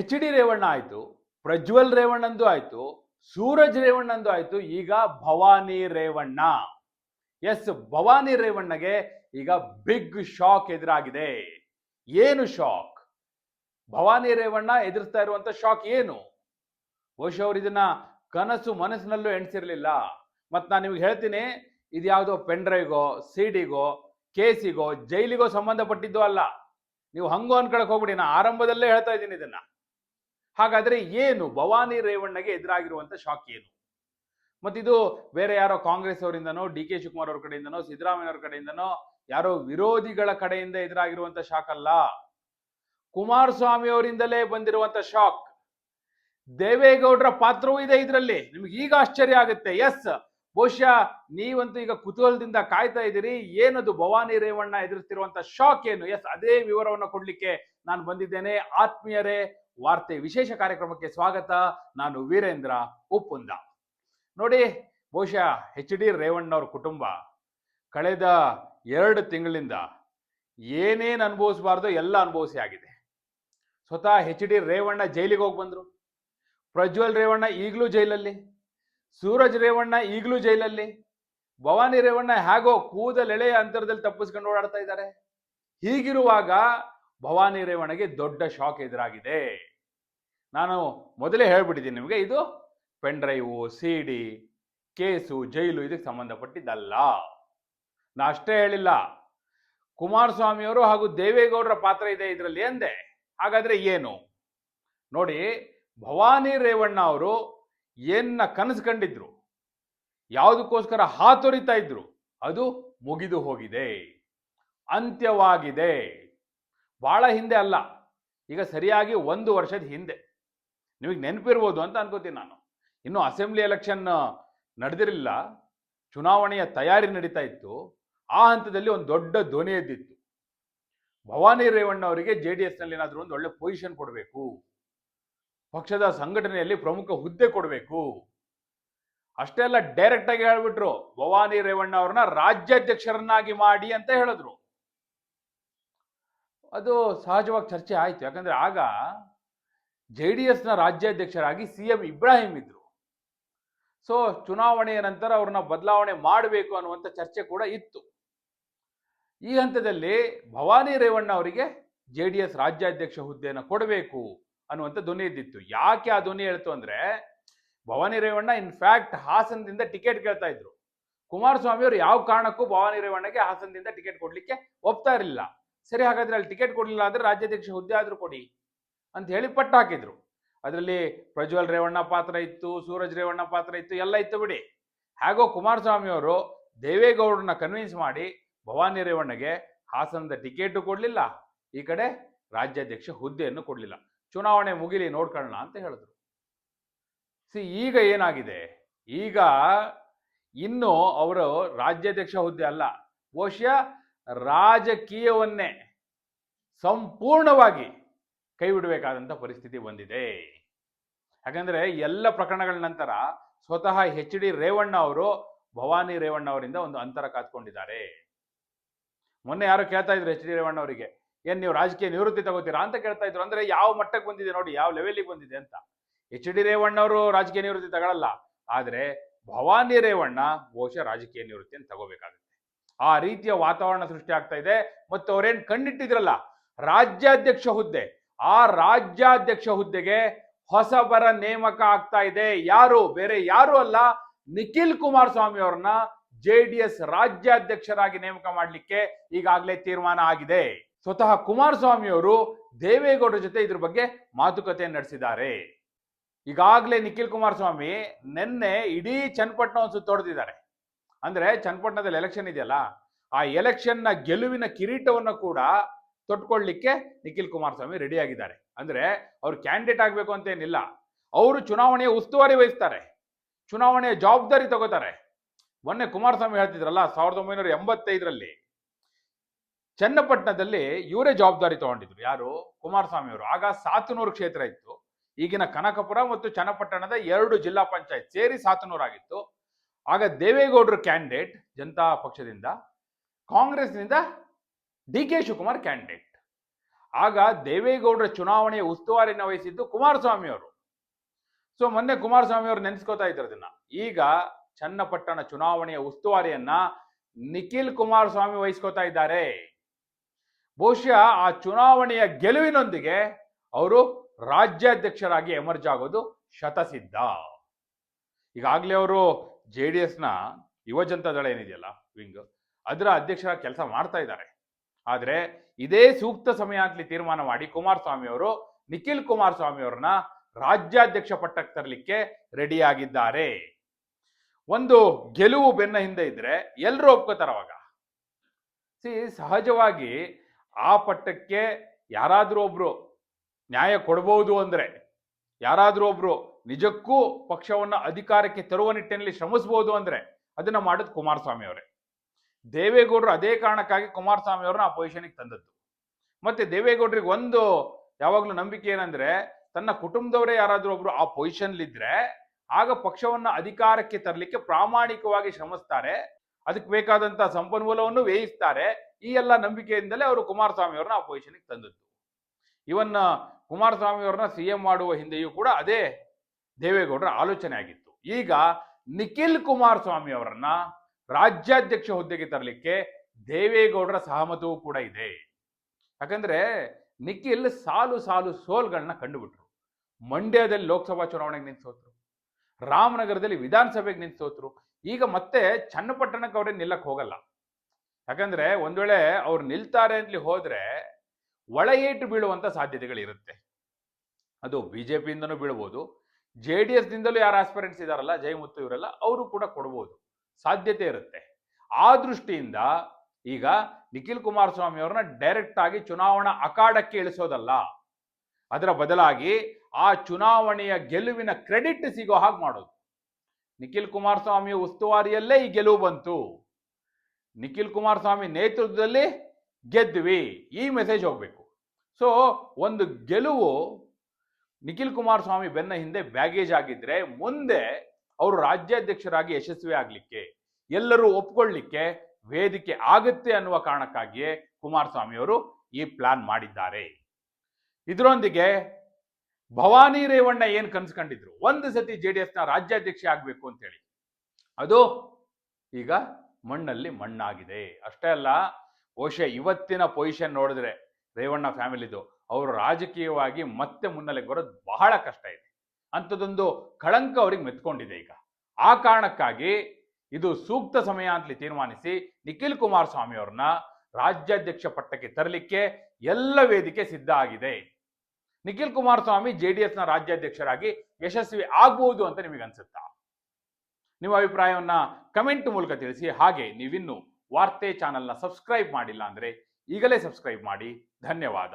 H D Revanna ಆಯಿತು, ಪ್ರಜ್ವಲ್ ರೇವಣ್ಣಂದು ಆಯಿತು, ಸೂರಜ್ ರೇವಣ್ಣಂದು ಆಯಿತು, ಈಗ ಭವಾನಿ ರೇವಣ್ಣ. ಎಸ್ ಭವಾನಿ ರೇವಣ್ಣಗೆ ಈಗ ಬಿಗ್ ಶಾಕ್ ಎದುರಾಗಿದೆ. ಏನು ಶಾಕ್ ಭವಾನಿ ರೇವಣ್ಣ ಎದುರಿಸ್ತಾ ಇರುವಂತ ಶಾಕ್ ಏನು? ಬಹುಶಃ ಅವ್ರು ಇದನ್ನ ಕನಸು ಮನಸ್ಸಿನಲ್ಲೂ ಎಣಿಸಿರ್ಲಿಲ್ಲ. ಮತ್ತು ನಾನು ನಿಮ್ಗೆ ಹೇಳ್ತೀನಿ, ಇದು ಯಾವುದೋ ಪೆನ್ ಡ್ರೈವ್ಗೋ ಸಿ ಡಿಗೋ ಕೇಸಿಗೋ ಜೈಲಿಗೋ ಸಂಬಂಧಪಟ್ಟಿದ್ದು ಅಲ್ಲ. ನೀವು ಹಂಗೋ ಅನ್ಕೊಳಕ್ ಹೋಗ್ಬಿಡಿ, ನಾ ಆರಂಭದಲ್ಲೇ ಹೇಳ್ತಾ ಇದ್ದೀನಿ ಇದನ್ನ. ಹಾಗಾದ್ರೆ ಏನು ಭವಾನಿ ರೇವಣ್ಣಗೆ ಎದುರಾಗಿರುವಂತ ಶಾಕ್ ಏನು? ಮತ್ತಿದು ಬೇರೆ ಯಾರೋ ಕಾಂಗ್ರೆಸ್ ಅವರಿಂದನೋ, ಡಿ ಕೆ ಶಿವಕುಮಾರ್ ಅವ್ರ ಕಡೆಯಿಂದನೋ, ಸಿದ್ದರಾಮಯ್ಯ ಅವ್ರ ಕಡೆಯಿಂದನೋ, ಯಾರೋ ವಿರೋಧಿಗಳ ಕಡೆಯಿಂದ ಎದುರಾಗಿರುವಂತ ಶಾಕ್ ಅಲ್ಲ. ಕುಮಾರಸ್ವಾಮಿ ಅವರಿಂದಲೇ ಬಂದಿರುವಂತ ಶಾಕ್. ದೇವೇಗೌಡರ ಪಾತ್ರವೂ ಇದೆ ಇದರಲ್ಲಿ. ನಿಮ್ಗೆ ಈಗ ಆಶ್ಚರ್ಯ ಆಗುತ್ತೆ. ಎಸ್ ಬಹುಶಃ ನೀವಂತೂ ಈಗ ಕುತೂಹಲದಿಂದ ಕಾಯ್ತಾ ಇದ್ದೀರಿ. ಏನದು ಭವಾನಿ ರೇವಣ್ಣ ಎದುರಿಸ್ತಿರುವಂತ ಶಾಕ್ ಏನು? ಎಸ್ ಅದೇ ವಿವರವನ್ನು ಕೊಡ್ಲಿಕ್ಕೆ ನಾನು ಬಂದಿದ್ದೇನೆ. ಆತ್ಮೀಯರೇ ವಾರ್ತೆ ವಿಶೇಷ ಕಾರ್ಯಕ್ರಮಕ್ಕೆ ಸ್ವಾಗತ. ನಾನು ವೀರೇಂದ್ರ ಉಪ್ಪುಂದ ನೋಡಿ, ಬಹುಶಃ ಎಚ್ ಡಿ ರೇವಣ್ಣವ್ರ ಕುಟುಂಬ ಕಳೆದ ಎರಡು ತಿಂಗಳಿಂದ ಏನೇನು ಅನುಭವಿಸಬಾರ್ದು ಎಲ್ಲ ಅನುಭವಿಸಿ ಆಗಿದೆ. ಸ್ವತಃ ಎಚ್ ಡಿ ರೇವಣ್ಣ ಜೈಲಿಗೆ ಹೋಗಿ ಬಂದರು. ಪ್ರಜ್ವಲ್ ರೇವಣ್ಣ ಈಗಲೂ ಜೈಲಲ್ಲಿ. ಸೂರಜ್ ರೇವಣ್ಣ ಈಗಲೂ ಜೈಲಲ್ಲಿ. ಭವಾನಿ ರೇವಣ್ಣ ಹೇಗೋ ಕೂದಲೆಳೆಯ ಅಂತರದಲ್ಲಿ ತಪ್ಪಿಸ್ಕೊಂಡು ಓಡಾಡ್ತಾ ಇದ್ದಾರೆ. ಹೀಗಿರುವಾಗ ಭವಾನಿ ರೇವಣ್ಣಗೆ ದೊಡ್ಡ ಶಾಕ್ ಎದುರಾಗಿದೆ. ನಾನು ಮೊದಲೇ ಹೇಳ್ಬಿಟ್ಟಿದ್ದೀನಿ ನಿಮಗೆ, ಇದು pen drive, C D, case, ಜೈಲು ಇದಕ್ಕೆ ಸಂಬಂಧಪಟ್ಟಿದ್ದಲ್ಲ. ನಾ ಅಷ್ಟೇ ಹೇಳಿಲ್ಲ, ಕುಮಾರಸ್ವಾಮಿಯವರು ಹಾಗೂ ದೇವೇಗೌಡರ ಪಾತ್ರ ಇದೆ ಇದರಲ್ಲಿ ಎಂದೆ. ಹಾಗಾದ್ರೆ ಏನು? ನೋಡಿ, ಭವಾನಿ ರೇವಣ್ಣ ಅವರು ಏನ್ನ ಕನಸು ಕಂಡಿದ್ರು, ಯಾವುದಕ್ಕೋಸ್ಕರ ಹಾತೊರಿತಾ ಇದ್ರು, ಅದು ಮುಗಿದು ಹೋಗಿದೆ. ಅಂತ್ಯವಾಗಿದೆ. ಬಹಳ ಹಿಂದೆ ಅಲ್ಲ. ಈಗ ಸರಿಯಾಗಿ ಒಂದು ವರ್ಷದ ಹಿಂದೆ. ನಿಮಗೆ ನೆನಪಿರ್ಬೋದು ಅಂತ ಅನ್ಕೋತೀನಿ ನಾನು. ಇನ್ನು ಅಸೆಂಬ್ಲಿ ಎಲೆಕ್ಷನ್ ನಡೆದಿರಲಿಲ್ಲ. ಚುನಾವಣೆಯ ತಯಾರಿ ನಡೀತಾ ಇತ್ತು. ಆ ಹಂತದಲ್ಲಿ ಒಂದು ದೊಡ್ಡ ಧ್ವನಿ ಎದ್ದಿತ್ತು. ಭವಾನಿ ರೇವಣ್ಣ ಅವರಿಗೆ ಜೆ ಡಿ ಎಸ್ನಲ್ಲಿ ಏನಾದರೂ ಒಂದು ಒಳ್ಳೆ ಪೊಸಿಷನ್ ಕೊಡಬೇಕು. ಪಕ್ಷದ ಸಂಘಟನೆಯಲ್ಲಿ ಪ್ರಮುಖ ಹುದ್ದೆ ಕೊಡಬೇಕು. ಅಷ್ಟೇ ಅಲ್ಲ ಡೈರೆಕ್ಟ್ ಆಗಿ ಹೇಳ್ಬಿಟ್ರು. ಭವಾನಿ ರೇವಣ್ಣ ಅವ್ರನ್ನ ರಾಜ್ಯಾಧ್ಯಕ್ಷರನ್ನಾಗಿ ಮಾಡಿ ಅಂತ ಹೇಳಿದ್ರು. ಅದು ಸಹಜವಾಗಿ ಚರ್ಚೆ ಆಯಿತು. ಯಾಕಂದರೆ ಆಗ ಜೆ ಡಿ ಎಸ್ನ ರಾಜ್ಯಾಧ್ಯಕ್ಷರಾಗಿ ಸಿ ಎಂ ಇಬ್ರಾಹಿಂ ಇದ್ದರು ಸೊ ಚುನಾವಣೆಯ ನಂತರ ಅವ್ರನ್ನ ಬದಲಾವಣೆ ಮಾಡಬೇಕು ಅನ್ನುವಂಥ ಚರ್ಚೆ ಕೂಡ ಇತ್ತು. ಈ ಹಂತದಲ್ಲಿ ಭವಾನಿ ರೇವಣ್ಣ ಅವರಿಗೆ ಜೆ ಡಿ ಎಸ್ ರಾಜ್ಯಾಧ್ಯಕ್ಷ ಹುದ್ದೆಯನ್ನು ಕೊಡಬೇಕು ಅನ್ನುವಂಥ ಧ್ವನಿ ಇದ್ದಿತ್ತು ಯಾಕೆ ಆ ಧ್ವನಿ ಹೇಳ್ತು ಅಂದರೆ, ಭವಾನಿ ರೇವಣ್ಣ ಇನ್ಫ್ಯಾಕ್ಟ್ ಹಾಸನದಿಂದ ಟಿಕೆಟ್ ಕೇಳ್ತಾ ಇದ್ರು. ಕುಮಾರಸ್ವಾಮಿ ಅವರು ಯಾವ ಕಾರಣಕ್ಕೂ ಭವಾನಿ ರೇವಣ್ಣಗೆ ಹಾಸನದಿಂದ ಟಿಕೆಟ್ ಕೊಡಲಿಕ್ಕೆ ಒಪ್ತಾ ಇರಲಿಲ್ಲ. ಸರಿ, ಹಾಗಾದ್ರೆ ಅಲ್ಲಿ ಟಿಕೆಟ್ ಕೊಡಲಿಲ್ಲ ಅಂದ್ರೆ ರಾಜ್ಯಾಧ್ಯಕ್ಷ ಹುದ್ದೆ ಆದ್ರೂ ಕೊಡಿ ಅಂತ ಹೇಳಿ ಪಟ್ಟು ಹಾಕಿದ್ರು. ಅದರಲ್ಲಿ ಪ್ರಜ್ವಲ್ ರೇವಣ್ಣ ಪಾತ್ರ ಇತ್ತು, ಸೂರಜ್ ರೇವಣ್ಣ ಪಾತ್ರ ಇತ್ತು, ಎಲ್ಲ ಇತ್ತು ಬಿಡಿ. ಹಾಗೋ ಕುಮಾರಸ್ವಾಮಿ ಅವರು ದೇವೇಗೌಡರನ್ನ ಕನ್ವಿನ್ಸ್ ಮಾಡಿ ಭವಾನಿ ರೇವಣ್ಣಗೆ ಹಾಸನದ ಟಿಕೆಟ್ ಕೊಡ್ಲಿಲ್ಲ. ಈ ಕಡೆ ರಾಜ್ಯಾಧ್ಯಕ್ಷ ಹುದ್ದೆಯನ್ನು ಕೊಡ್ಲಿಲ್ಲ. ಚುನಾವಣೆ ಮುಗಿಲಿ ನೋಡ್ಕೊಳ್ಳೋಣ ಅಂತ ಹೇಳಿದ್ರು. ಸಿ, ಈಗ ಏನಾಗಿದೆ? ಈಗ ಇನ್ನು ಅವರು ರಾಜ್ಯಾಧ್ಯಕ್ಷ ಹುದ್ದೆ ಅಲ್ಲ. ಬಹುಶಃ ರಾಜಕೀಯವನ್ನೇ ಸಂಪೂರ್ಣವಾಗಿ ಕೈ ಬಿಡಬೇಕಾದಂಥ ಪರಿಸ್ಥಿತಿ ಬಂದಿದೆ. ಯಾಕಂದರೆ ಎಲ್ಲ ಪ್ರಕರಣಗಳ ನಂತರ ಸ್ವತಃ ಎಚ್ ಡಿ ರೇವಣ್ಣ ಅವರು, ಭವಾನಿ ರೇವಣ್ಣ ಅವರಿಂದ ಒಂದು ಅಂತರ ಕಾತ್ಕೊಂಡಿದ್ದಾರೆ ಮೊನ್ನೆ ಯಾರು ಕೇಳ್ತಾ ಇದ್ರು ಎಚ್ ಡಿ ರೇವಣ್ಣ ಅವರಿಗೆ, ಏನ್ ನೀವು ರಾಜಕೀಯ ನಿವೃತ್ತಿ ತಗೋತೀರಾ? ಅಂತ ಕೇಳ್ತಾ ಇದ್ರು. ಅಂದ್ರೆ ಯಾವ ಮಟ್ಟಕ್ಕೆ ಬಂದಿದೆ ನೋಡಿ, ಯಾವ ಲೆವೆಲಿಗೆ ಬಂದಿದೆ ಅಂತ. ಎಚ್ ಡಿ ರೇವಣ್ಣ ಅವರು ರಾಜಕೀಯ ನಿವೃತ್ತಿ ತಗೊಳ್ಳಲ್ಲ ಆದ್ರೆ ಭವಾನಿ ರೇವಣ್ಣ ಬಹುಶಃ ರಾಜಕೀಯ ನಿವೃತ್ತಿಯನ್ನು ತಗೋಬೇಕಾಗುತ್ತೆ. ಆ ರೀತಿಯ ವಾತಾವರಣ ಸೃಷ್ಟಿ ಆಗ್ತಾ ಇದೆ. ಮತ್ತು ಅವರೇನ್ ಕಣ್ಣಿಟ್ಟಿದ್ರಲ್ಲ, ರಾಜ್ಯಾಧ್ಯಕ್ಷ ಹುದ್ದೆ. ಆ ರಾಜ್ಯಾಧ್ಯಕ್ಷ ಹುದ್ದೆಗೆ ಹೊಸಬರ ನೇಮಕ ಆಗ್ತಾ ಇದೆ. ಯಾರು? ಬೇರೆ ಯಾರು ಅಲ್ಲ. ನಿಖಿಲ್ ಕುಮಾರಸ್ವಾಮಿ ಅವ್ರನ್ನ ಜೆ ಡಿ ಎಸ್ ರಾಜ್ಯಾಧ್ಯಕ್ಷರಾಗಿ ನೇಮಕ ಮಾಡಲಿಕ್ಕೆ ಈಗಾಗಲೇ ತೀರ್ಮಾನ ಆಗಿದೆ. ಸ್ವತಃ ಕುಮಾರಸ್ವಾಮಿ ಅವರು ದೇವೇಗೌಡರ ಜೊತೆ ಇದ್ರ ಬಗ್ಗೆ ಮಾತುಕತೆ ನಡೆಸಿದ್ದಾರೆ. ಈಗಾಗಲೇ ನಿಖಿಲ್ ಕುಮಾರಸ್ವಾಮಿ ನಿನ್ನೆ ಇಡೀ ಚನ್ನಪಟ್ಟಣ ಒಂದು ಸುತ್ತೊಡೆದಿದ್ದಾರೆ ಅಂದ್ರೆ ಚನ್ನಪಟ್ಟಣದಲ್ಲಿ ಎಲೆಕ್ಷನ್ ಇದೆಯಲ್ಲ, ಆ ಎಲೆಕ್ಷನ್ನ ಗೆಲುವಿನ ಕಿರೀಟವನ್ನು ಕೂಡ ತೊಟ್ಕೊಳ್ಳಿಕ್ಕೆ ನಿಖಿಲ್ ಕುಮಾರಸ್ವಾಮಿ ರೆಡಿ ಆಗಿದ್ದಾರೆ. ಅಂದ್ರೆ ಅವ್ರು ಕ್ಯಾಂಡಿಡೇಟ್ ಆಗಬೇಕು ಅಂತ ಏನಿಲ್ಲ. ಅವರು ಚುನಾವಣೆಯ ಉಸ್ತುವಾರಿ ವಹಿಸ್ತಾರೆ. ಚುನಾವಣೆಯ ಜವಾಬ್ದಾರಿ ತಗೋತಾರೆ. ಮೊನ್ನೆ ಕುಮಾರಸ್ವಾಮಿ ಹೇಳ್ತಿದ್ರಲ್ಲ, ಸಾವಿರದ ಒಂಬೈನೂರ ಎಂಬತ್ತೈದರಲ್ಲಿ ಚನ್ನಪಟ್ಟಣದಲ್ಲಿ ಇವರೇ ಜವಾಬ್ದಾರಿ ತಗೊಂಡಿದ್ರು. ಯಾರು? ಕುಮಾರಸ್ವಾಮಿ ಅವರು. ಆಗ ಸಾತನೂರು ಕ್ಷೇತ್ರ ಇತ್ತು. ಈಗಿನ ಕನಕಪುರ ಮತ್ತು ಚನ್ನಪಟ್ಟಣದ ಎರಡು ಜಿಲ್ಲಾ ಪಂಚಾಯತ್ ಸೇರಿ ಸಾತನೂರು ಆಗಿತ್ತು ಆಗ ದೇವೇಗೌಡರು ಕ್ಯಾಂಡಿಡೇಟ್ ಜನತಾ ಪಕ್ಷದಿಂದ, ಕಾಂಗ್ರೆಸ್ನಿಂದ ಡಿ ಕೆ ಶಿವಕುಮಾರ್ ಕ್ಯಾಂಡಿಡೇಟ್ ಆಗ ದೇವೇಗೌಡರ ಚುನಾವಣೆಯ ಉಸ್ತುವಾರಿನ ವಹಿಸಿದ್ದು ಕುಮಾರಸ್ವಾಮಿ ಅವರು. ಸೊ ಮೊನ್ನೆ ಕುಮಾರಸ್ವಾಮಿ ಅವರು ನೆನೆಸ್ಕೋತಾ ಇದ್ರು ಅದನ್ನ. ಈಗ ಚನ್ನಪಟ್ಟಣ ಚುನಾವಣೆಯ ಉಸ್ತುವಾರಿಯನ್ನ ನಿಖಿಲ್ ಕುಮಾರಸ್ವಾಮಿ ವಹಿಸ್ಕೋತಾ ಇದ್ದಾರೆ. ಬಹುಶಃ ಆ ಚುನಾವಣೆಯ ಗೆಲುವಿನೊಂದಿಗೆ ಅವರು ರಾಜ್ಯಾಧ್ಯಕ್ಷರಾಗಿ ಎಮರ್ಜ್ ಆಗೋದು ಶತಸಿದ್ಧ. ಈಗಾಗಲೇ ಅವರು ಜೆ ಡಿ ಎಸ್ನ ಯುವಜನತಾ ದಳ ಏನಿದೆಯಲ್ಲ ವಿಂಗ್, ಅದರ ಅಧ್ಯಕ್ಷರ ಕೆಲಸ ಮಾಡ್ತಾ ಇದ್ದಾರೆ. ಆದರೆ ಇದೇ ಸೂಕ್ತ ಸಮಯ ಅಂತಲಿ ತೀರ್ಮಾನ ಮಾಡಿ ಕುಮಾರಸ್ವಾಮಿ ಅವರು, ನಿಖಿಲ್ ಕುಮಾರಸ್ವಾಮಿ ಅವ್ರನ್ನ ರಾಜ್ಯಾಧ್ಯಕ್ಷ ಪಟ್ಟಕ್ಕೆ ತರಲಿಕ್ಕೆ ರೆಡಿಯಾಗಿದ್ದಾರೆ ಒಂದು ಗೆಲುವು ಬೆನ್ನ ಹಿಂದೆ ಇದ್ರೆ ಎಲ್ಲರೂ ಒಪ್ಕೋತಾರ ಅವಾಗ. ಸಿ, ಸಹಜವಾಗಿ ಆ ಪಟ್ಟಕ್ಕೆ ಯಾರಾದ್ರೂ ಒಬ್ರು ನ್ಯಾಯ ಕೊಡಬಹುದು ಅಂದ್ರೆ, ಯಾರಾದ್ರೂ ಒಬ್ರು ನಿಜಕ್ಕೂ ಪಕ್ಷವನ್ನು ಅಧಿಕಾರಕ್ಕೆ ತರುವ ನಿಟ್ಟಿನಲ್ಲಿ ಶ್ರಮಿಸಬಹುದು ಅಂದರೆ ಅದನ್ನು ಮಾಡೋದು ಕುಮಾರಸ್ವಾಮಿ ಅವರೇ. ದೇವೇಗೌಡರು ಅದೇ ಕಾರಣಕ್ಕಾಗಿ ಕುಮಾರಸ್ವಾಮಿ ಅವ್ರನ್ನ ಆ ಪೊಸಿಷನ್ಗೆ ತಂದದ್ದು. ಮತ್ತೆ ದೇವೇಗೌಡರಿಗೆ ಒಂದು ಯಾವಾಗಲೂ ನಂಬಿಕೆ ಏನಂದ್ರೆ ತನ್ನ ಕುಟುಂಬದವರೇ ಯಾರಾದರೂ ಒಬ್ರು ಆ ಪೊಸಿಷನ್ ಇದ್ರೆ ಆಗ ಪಕ್ಷವನ್ನು ಅಧಿಕಾರಕ್ಕೆ ತರಲಿಕ್ಕೆ ಪ್ರಾಮಾಣಿಕವಾಗಿ ಶ್ರಮಿಸ್ತಾರೆ. ಅದಕ್ಕೆ ಬೇಕಾದಂತಹ ಸಂಪನ್ಮೂಲವನ್ನು ವ್ಯಯಿಸ್ತಾರೆ. ಈ ಎಲ್ಲ ನಂಬಿಕೆಯಿಂದಲೇ ಅವರು ಕುಮಾರಸ್ವಾಮಿ ಅವ್ರನ್ನ ಆ ಪೊಸಿಷನ್ಗೆ ತಂದದ್ದು. ಇವನ್ನ ಕುಮಾರಸ್ವಾಮಿ ಅವ್ರನ್ನ ಸಿ ಎಂ ಮಾಡುವ ಹಿಂದೆಯೂ ಕೂಡ ಅದೇ ದೇವೇಗೌಡರ ಆಲೋಚನೆ ಆಗಿತ್ತು. ಈಗ ನಿಖಿಲ್ ಕುಮಾರಸ್ವಾಮಿ ಅವರನ್ನ ರಾಜ್ಯಾಧ್ಯಕ್ಷ ಹುದ್ದೆಗೆ ತರಲಿಕ್ಕೆ ದೇವೇಗೌಡರ ಸಹಮತವೂ ಕೂಡ ಇದೆ. ಯಾಕಂದ್ರೆ ನಿಖಿಲ್ ಸಾಲು ಸಾಲು ಸೋಲ್ಗಳನ್ನ ಕಂಡುಬಿಟ್ರು. ಮಂಡ್ಯದಲ್ಲಿ ಲೋಕಸಭಾ ಚುನಾವಣೆಗೆ ನಿಂತು ಸೋತ್ರು. ರಾಮನಗರದಲ್ಲಿ ವಿಧಾನಸಭೆಗೆ ನಿಂತು ಸೋತ್ರು. ಈಗ ಮತ್ತೆ ಚನ್ನಪಟ್ಟಣಕ್ಕೆ ಅವರೇ ನಿಲ್ಲಕ್ಕೆ ಹೋಗಲ್ಲ. ಯಾಕಂದ್ರೆ ಒಂದ್ ವೇಳೆ ಅವ್ರು ನಿಲ್ತಾರೆ ಅಂತಲಿ ಹೋದ್ರೆ ಒಳ ಏಟು ಬೀಳುವಂತ ಸಾಧ್ಯತೆಗಳಿರುತ್ತೆ. ಅದು ಬಿಜೆಪಿಯಿಂದನೂ ಬೀಳ್ಬೋದು ಜೆ ಡಿ ಎಸ್ದಿಂದಲೂ ಯಾರು ಆಸ್ಪಿರೆಂಟ್ಸ್ ಇದಾರಲ್ಲ ಜಯಮುತ್ತು ಇವರೆಲ್ಲ, ಅವರು ಕೂಡ ಕೊಡ್ಬೋದು. ಸಾಧ್ಯತೆ ಇರುತ್ತೆ. ಆ ದೃಷ್ಟಿಯಿಂದ ಈಗ ನಿಖಿಲ್ ಕುಮಾರಸ್ವಾಮಿ ಅವ್ರನ್ನ ಡೈರೆಕ್ಟ್ ಆಗಿ ಚುನಾವಣಾ ಅಖಾಡಕ್ಕೆ ಇಳಿಸೋದಲ್ಲ. ಅದರ ಬದಲಾಗಿ ಆ ಚುನಾವಣೆಯ ಗೆಲುವಿನ ಕ್ರೆಡಿಟ್ ಸಿಗೋ ಹಾಗೆ ಮಾಡೋದು. ನಿಖಿಲ್ ಕುಮಾರಸ್ವಾಮಿ ಉಸ್ತುವಾರಿಯಲ್ಲೇ ಈ ಗೆಲುವು ಬಂತು. ನಿಖಿಲ್ ಕುಮಾರಸ್ವಾಮಿ ನೇತೃತ್ವದಲ್ಲಿ ಗೆದ್ವಿ. ಈ ಮೆಸೇಜ್ ಹೋಗ್ಬೇಕು. ಸೊ ಒಂದು ಗೆಲುವು ನಿಖಿಲ್ ಕುಮಾರಸ್ವಾಮಿ ಬೆನ್ನ ಹಿಂದೆ ಬ್ಯಾಗೇಜ್ ಆಗಿದ್ರೆ ಮುಂದೆ ಅವರು ರಾಜ್ಯಾಧ್ಯಕ್ಷರಾಗಿ ಯಶಸ್ವಿ ಆಗ್ಲಿಕ್ಕೆ, ಎಲ್ಲರೂ ಒಪ್ಕೊಳ್ಳಿಕ್ಕೆ, ವೇದಿಕೆ ಆಗುತ್ತೆ ಅನ್ನುವ ಕಾರಣಕ್ಕಾಗಿಯೇ ಕುಮಾರಸ್ವಾಮಿ ಅವರು ಈ ಪ್ಲಾನ್ ಮಾಡಿದ್ದಾರೆ. ಇದರೊಂದಿಗೆ ಭವಾನಿ ರೇವಣ್ಣ ಏನ್ ಕನ್ಸ್ಕೊಂಡಿದ್ರು? ಒಂದು ಸತಿ ಜೆ ಡಿ ಎಸ್ನ ರಾಜ್ಯಾಧ್ಯಕ್ಷ ಆಗ್ಬೇಕು ಅಂತೇಳಿ. ಅದು ಈಗ ಮಣ್ಣಲ್ಲಿ ಮಣ್ಣಾಗಿದೆ. ಅಷ್ಟೇ ಅಲ್ಲ ಬಹುಶಃ ಇವತ್ತಿನ ಪೊಸಿಷನ್ ನೋಡಿದ್ರೆ ರೇವಣ್ಣ ಫ್ಯಾಮಿಲಿದು ಅವರು ರಾಜಕೀಯವಾಗಿ ಮತ್ತೆ ಮುನ್ನೆಲೆಗೆ ಬರೋದು ಬಹಳ ಕಷ್ಟ ಇದೆ. ಅಂಥದ್ದೊಂದು ಕಳಂಕ ಅವ್ರಿಗೆ ಮೆತ್ಕೊಂಡಿದೆ ಈಗ. ಆ ಕಾರಣಕ್ಕಾಗಿ ಇದು ಸೂಕ್ತ ಸಮಯ ಅಂತಲಿ ತೀರ್ಮಾನಿಸಿ ನಿಖಿಲ್ ಕುಮಾರಸ್ವಾಮಿ ಅವ್ರನ್ನ ರಾಜ್ಯಾಧ್ಯಕ್ಷ ಪಟ್ಟಕ್ಕೆ ತರಲಿಕ್ಕೆ ಎಲ್ಲ ವೇದಿಕೆ ಸಿದ್ಧ ಆಗಿದೆ. ನಿಖಿಲ್ ಕುಮಾರಸ್ವಾಮಿ ಜೆ ಡಿ ಎಸ್ನ ರಾಜ್ಯಾಧ್ಯಕ್ಷರಾಗಿ ಯಶಸ್ವಿ ಆಗ್ಬಹುದು ಅಂತ ನಿಮಗೆ ಅನ್ಸುತ್ತಾ? ನಿಮ್ಮ ಅಭಿಪ್ರಾಯವನ್ನ ಕಮೆಂಟ್ ಮೂಲಕ ತಿಳಿಸಿ. ಹಾಗೆ ನೀವಿನ್ನು ವಾರ್ತೆ ಚಾನೆಲ್ನ ಸಬ್ಸ್ಕ್ರೈಬ್ ಮಾಡಿಲ್ಲ ಅಂದ್ರೆ ಈಗಲೇ ಸಬ್ಸ್ಕ್ರೈಬ್ ಮಾಡಿ. ಧನ್ಯವಾದ.